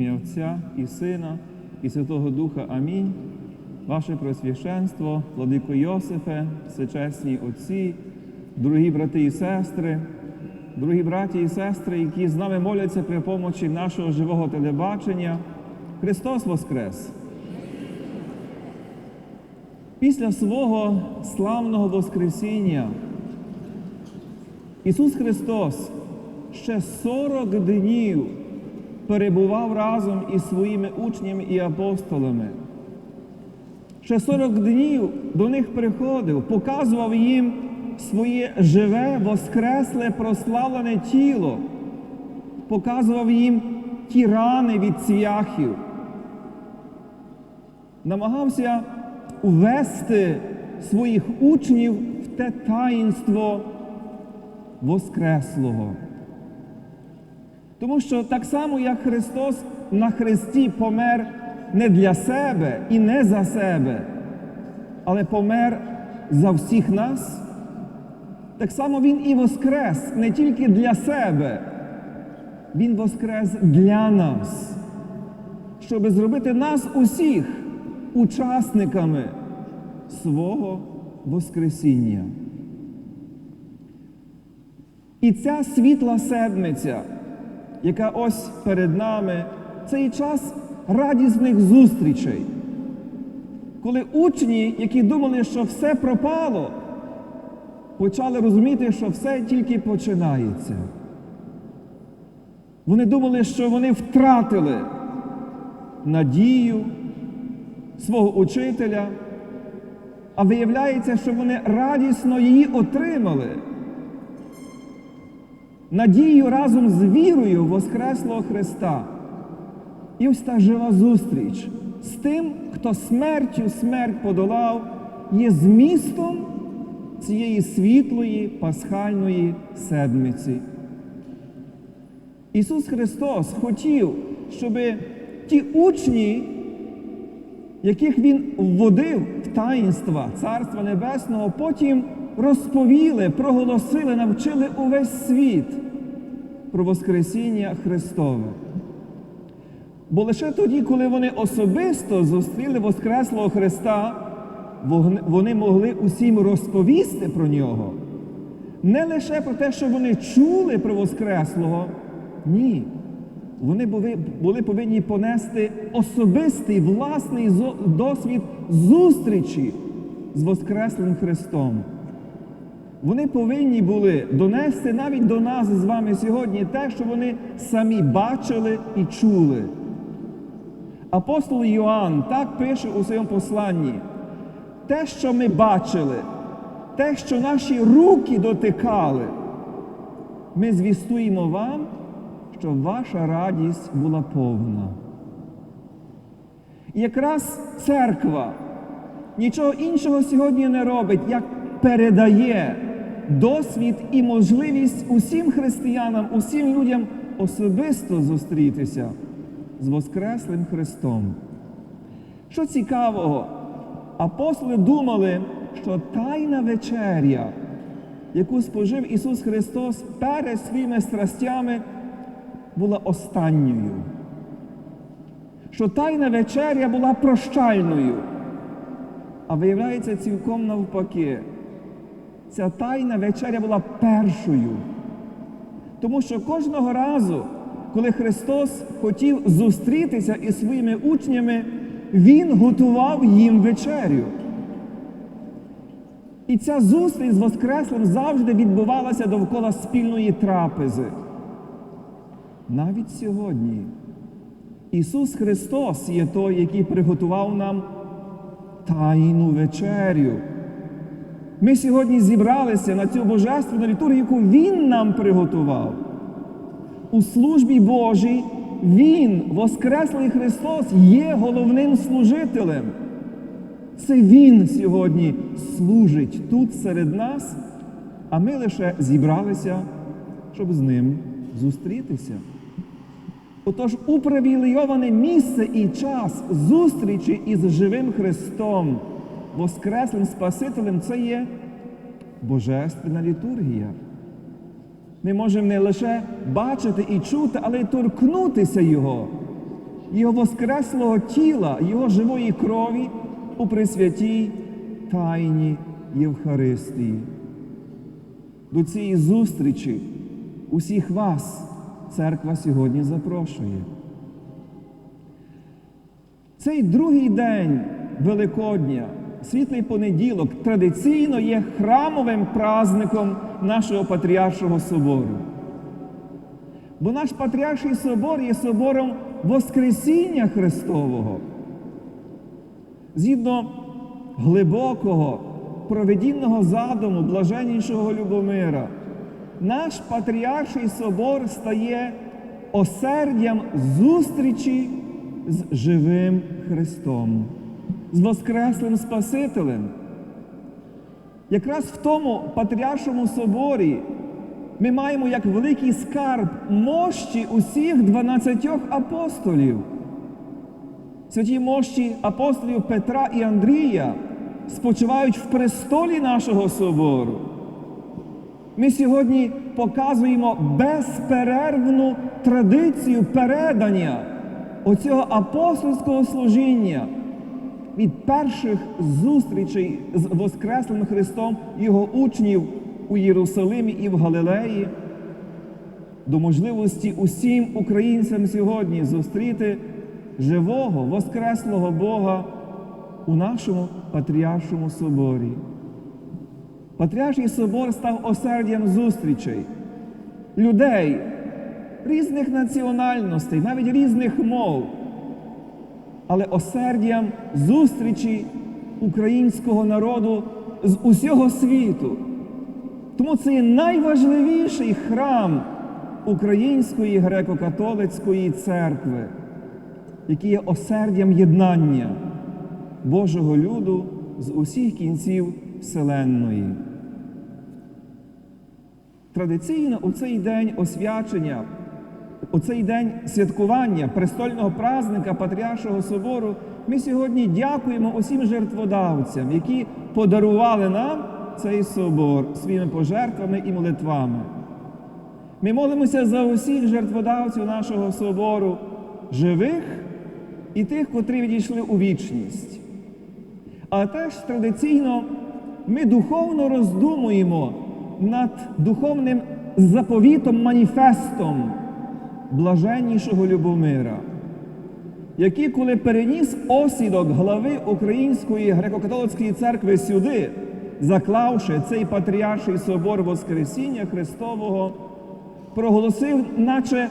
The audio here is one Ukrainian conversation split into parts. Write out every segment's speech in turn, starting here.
ім'я Отця і Сина, і Святого Духа. Амінь. Ваше Просвященство, Владико Йосифе, всечесні отці, дорогі брати і сестри, дорогі браті і сестри, які з нами моляться при помочі нашого живого телебачення. Христос Воскрес! Після свого славного Воскресіння Ісус Христос ще 40 днів перебував разом із своїми учнями і апостолами. Ще 40 днів до них приходив, показував їм своє живе, воскресле, прославлене тіло, показував їм ті рани від цвяхів, намагався увести своїх учнів в те таїнство Воскреслого. Тому що так само, як Христос на Христі помер не для себе і не за себе, але помер за всіх нас, так само Він і воскрес не тільки для себе, Він воскрес для нас, щоб зробити нас усіх учасниками свого Воскресіння. І ця світла седмиця, яка ось перед нами, це і час радісних зустрічей. Коли учні, які думали, що все пропало, почали розуміти, що все тільки починається. Вони думали, що вони втратили надію свого учителя, а виявляється, що вони радісно її отримали надію разом з вірою Воскреслого Христа. І ось та жива зустріч з тим, хто смертю смерть подолав, є змістом цієї світлої пасхальної седмиці. Ісус Христос хотів, щоб ті учні, яких Він вводив в таїнства Царства Небесного, потім розповіли, проголосили, навчили увесь світ про Воскресіння Христове. Бо лише тоді, коли вони особисто зустріли Воскреслого Христа, вони могли усім розповісти про нього. Не лише про те, що вони чули про Воскреслого, ні. Вони були, повинні понести особистий власний досвід зустрічі з Воскреслим Христом. Вони повинні були донести навіть до нас з вами сьогодні те, що вони самі бачили і чули. Апостол Йоанн так пише у своєму посланні: те, що ми бачили, те, що наші руки дотикали, ми звістуємо вам, що ваша радість була повна. І якраз церква нічого іншого сьогодні не робить, як передає досвід і можливість усім християнам, усім людям особисто зустрітися з Воскреслим Христом. Що цікавого, апостоли думали, що тайна вечеря, яку спожив Ісус Христос перед своїми страстями, була останньою. Що тайна вечеря була прощальною. А виявляється цілком навпаки ця тайна вечеря була першою. Тому що кожного разу, коли Христос хотів зустрітися із своїми учнями, Він готував їм вечерю. І ця зустріч з Воскреслим завжди відбувалася довкола спільної трапези. Навіть сьогодні Ісус Христос є той, який приготував нам тайну вечерю. Ми сьогодні зібралися на цю божественну літургію, яку Він нам приготував. У службі Божій Він, Воскреслий Христос, є головним служителем. Це Він сьогодні служить тут серед нас, а ми лише зібралися, щоб з ним зустрітися. Отож, упривілейоване місце і час зустрічі із живим Христом. Воскреслим Спасителем це є Божественна літургія. Ми можемо не лише бачити і чути, але й торкнутися Його. Його воскреслого тіла, Його живої крові у присвятій Тайні Євхаристії. До цієї зустрічі усіх вас церква сьогодні запрошує. Цей другий день Великодня, світлий понеділок, традиційно є храмовим праздником нашого Патріаршого собору. Бо наш Патріарший собор є собором Воскресіння Христового. Згідно глибокого проведінного задуму блаженнішого Любомира, наш Патріарший собор стає осердям зустрічі з живим Христом, з Воскреслим Спасителем. Якраз в тому Патріаршому соборі ми маємо як великий скарб мощі усіх 12 апостолів. Святі мощі апостолів Петра і Андрія спочивають в престолі нашого собору. Ми сьогодні показуємо безперервну традицію передання оцього апостольського служіння від перших зустрічей з Воскреслим Христом Його учнів у Єрусалимі і в Галилеї до можливості усім українцям сьогодні зустріти живого, воскреслого Бога у нашому Патріаршому соборі. Патріарший собор став осердям зустрічей людей різних національностей, навіть різних мов, але осердям зустрічі українського народу з усього світу. Тому це є найважливіший храм Української греко-католицької церкви, який є осердям єднання Божого люду з усіх кінців Вселенної. Традиційно у цей день освячення, у цей день святкування престольного празника Патріаршого собору ми сьогодні дякуємо усім жертводавцям, які подарували нам цей собор своїми пожертвами і молитвами. Ми молимося за усіх жертводавців нашого собору, живих і тих, котрі відійшли у вічність. А теж традиційно ми духовно роздумуємо над духовним заповітом, маніфестом блаженнішого Любомира, який, коли переніс осідок глави Української греко-католицької церкви сюди, заклавши цей патріарший собор Воскресіння Христового, проголосив, наче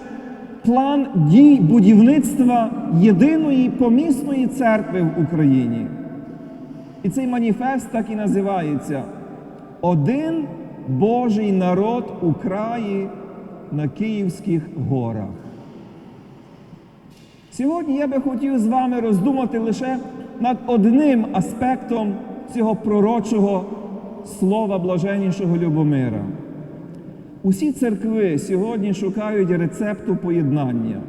план дій будівництва єдиної помісної церкви в Україні. І цей маніфест так і називається Один Божий народ у краї на Київських горах. Сьогодні я би хотів з вами роздумати лише над одним аспектом цього пророчого слова блаженнішого Любомира. Усі церкви сьогодні шукають рецепту поєднання.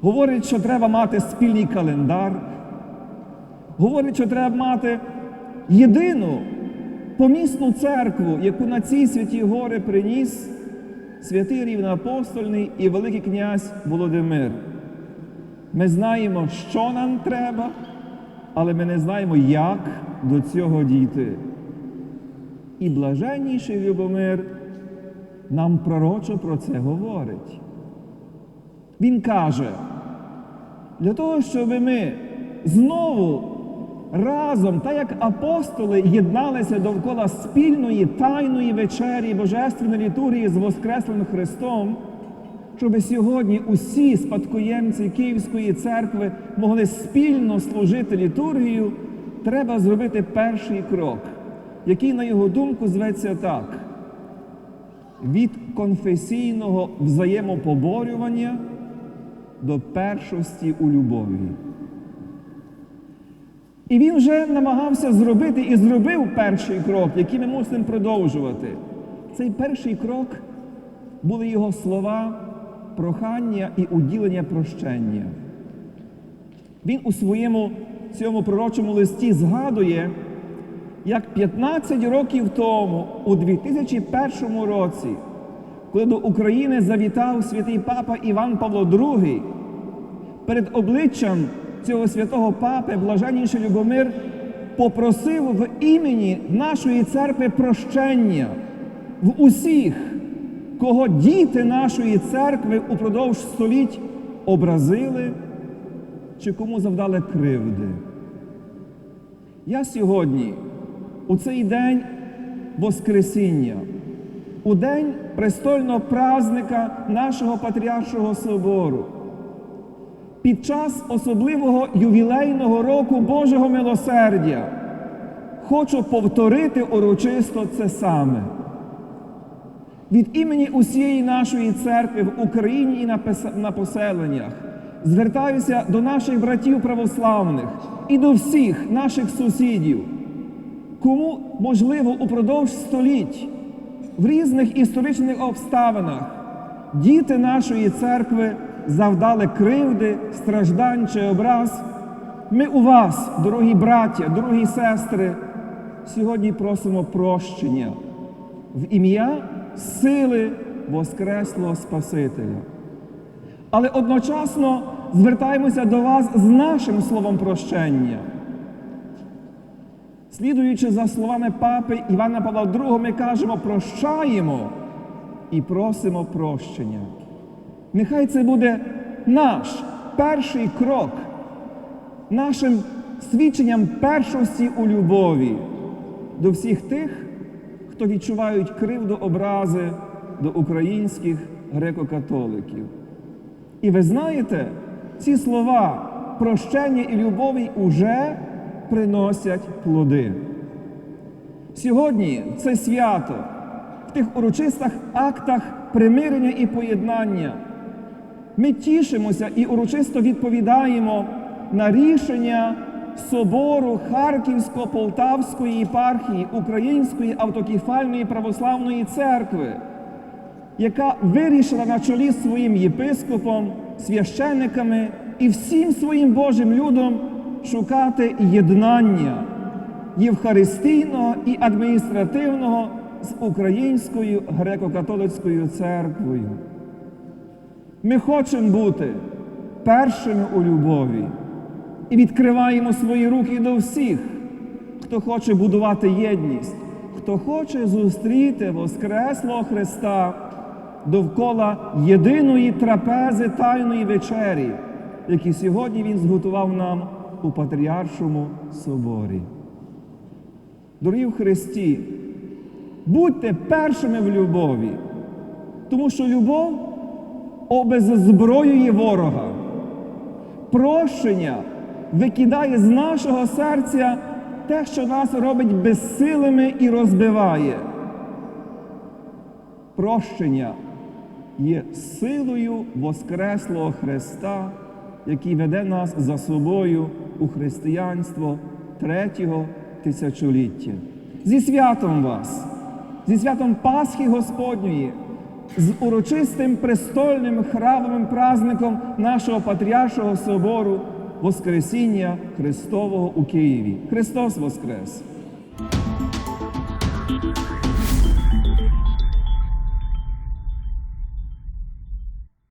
Говорять, що треба мати спільний календар. Говорить, що треба мати єдину помісну церкву, яку на ці святі гори приніс святий рівноапостольний і Великий князь Володимир. Ми знаємо, що нам треба, але ми не знаємо, як до цього дійти. І блаженніший Любомир нам пророчо про це говорить. Він каже, для того, щоб ми знову разом, так як апостоли єдналися довкола спільної тайної вечері Божественної літургії з Воскреслим Христом, щоб сьогодні усі спадкоємці Київської церкви могли спільно служити літургію, треба зробити перший крок, який, на його думку, зветься так: від конфесійного взаємопоборювання до першості у любові. І він вже намагався зробити і зробив перший крок, який ми мусимо продовжувати. Цей перший крок були його слова, прохання і уділення прощення. Він у своєму цьому пророчому листі згадує, як 15 років тому, у 2001 році, коли до України завітав святий папа Іван Павло II, перед обличчям цього святого папи, блаженніший Любомир, попросив в імені нашої церкви прощення в усіх, кого діти нашої церкви упродовж століть образили чи кому завдали кривди. Я сьогодні, у цей день Воскресіння, у день престольного празника нашого Патріаршого собору, під час особливого ювілейного року Божого милосердя, хочу повторити урочисто це саме. Від імені усієї нашої церкви в Україні і на на поселеннях звертаюся до наших братів православних і до всіх наших сусідів, кому можливо упродовж століть в різних історичних обставинах діти нашої церкви завдали кривди, страждань чи образ. Ми у вас, дорогі браття, дорогі сестри, сьогодні просимо прощення в ім'я сили Воскреслого Спасителя. Але одночасно звертаємося до вас з нашим словом прощення. Слідуючи за словами папи Івана Павла II, ми кажемо прощаємо і просимо прощення. Нехай це буде наш перший крок, нашим свідченням першості у любові до всіх тих, хто відчувають кривду образи до українських греко-католиків. І ви знаєте, ці слова прощення і любові уже приносять плоди. Сьогодні це свято в тих урочистих актах примирення і поєднання. Ми тішимося і урочисто відповідаємо на рішення собору Харківсько-Полтавської єпархії Української автокефальної православної церкви, яка вирішила на чолі своїм єпископом, священниками і всім своїм Божим людом шукати єднання євхаристійного і адміністративного з Українською греко-католицькою церквою. Ми хочемо бути першими у любові і відкриваємо свої руки до всіх, хто хоче будувати єдність, хто хоче зустріти Воскреслого Христа довкола єдиної трапези Тайної вечері, які сьогодні Він зготував нам у Патріаршому соборі. Дорогі в Христі, будьте першими в любові, тому що любов обеззброює ворога. Прощення викидає з нашого серця те, що нас робить безсилими і розбиває. Прощення є силою Воскреслого Христа, який веде нас за собою у християнство третього тисячоліття. Зі святом вас, зі святом Пасхи Господньої, з урочистим престольним храмовим праздником нашого Патріаршого собору Воскресіння Христового у Києві. Христос Воскрес!